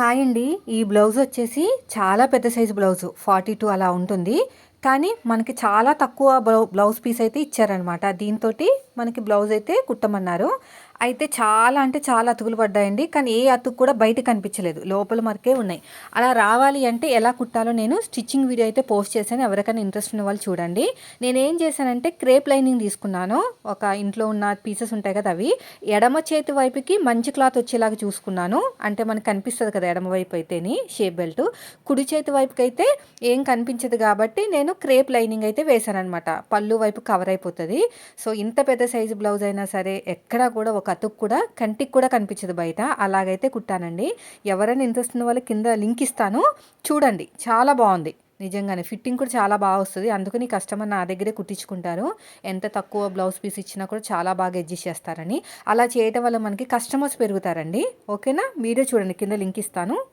Hi అండి. ఈ blouse వచ్చేసి చాలా పెద్ద సైజు బ్లౌజు. ఫార్టీ టూ అలా ఉంటుంది. కానీ మనకి చాలా తక్కువ బ్లౌజ్ పీస్ అయితే ఇచ్చారనమాట దీంతో మనకి బ్లౌజ్ అయితే కుట్టమన్నారు. అయితే చాలా అంటే చాలా అతుకులు పడ్డాయండి. కానీ ఏ అతుకు కూడా బయట కనిపించలేదు. లోపల మరకే ఉన్నాయి. అలా రావాలి అంటే ఎలా కుట్టాలో నేను స్టిచ్చింగ్ వీడియో అయితే పోస్ట్ చేశాను. ఎవరికైనా ఇంట్రెస్ట్ ఉన్న వాళ్ళు చూడండి. నేను ఏం చేశానంటే క్రేప్ లైనింగ్ తీసుకున్నాను. ఒక ఇంట్లో ఉన్న పీసెస్ ఉంటాయి కదా అవి. ఎడమ చేతి వైపుకి మంచి క్లాత్ వచ్చేలాగా చూసుకున్నాను. అంటే మనకు కనిపిస్తుంది కదా ఎడమ వైపు అయితేని షేప్ బెల్ట్. కుడి చేతి వైపుకి అయితే ఏం కనిపించదు కాబట్టి నేను క్రేప్ లైనింగ్ అయితే వేశాను అనమాట పళ్ళు వైపు కవర్ అయిపోతుంది. సో ఇంత పెద్ద సైజు బ్లౌజ్ అయినా సరే ఎక్కడా కూడా ఒక అతుకు కూడా కంటికి కూడా కనిపించదు బయట. అలాగైతే కుట్టానండి. ఎవరైనా ఇంట్రెస్ట్ ఉన్న వాళ్ళు కింద లింక్ ఇస్తాను. చూడండి చాలా బాగుంది. నిజంగానే ఫిట్టింగ్ కూడా చాలా బాగా వస్తుంది. అందుకని కస్టమర్ నా దగ్గరే కుట్టించుకుంటారు. ఎంత తక్కువ బ్లౌజ్ పీస్ ఇచ్చినా కూడా చాలా బాగా అడ్జస్ట్ చేస్తారని. అలా చేయటం వల్ల మనకి కస్టమర్స్ పెరుగుతారండి. ఓకేనా? మీరే చూడండి కింద లింక్ ఇస్తాను.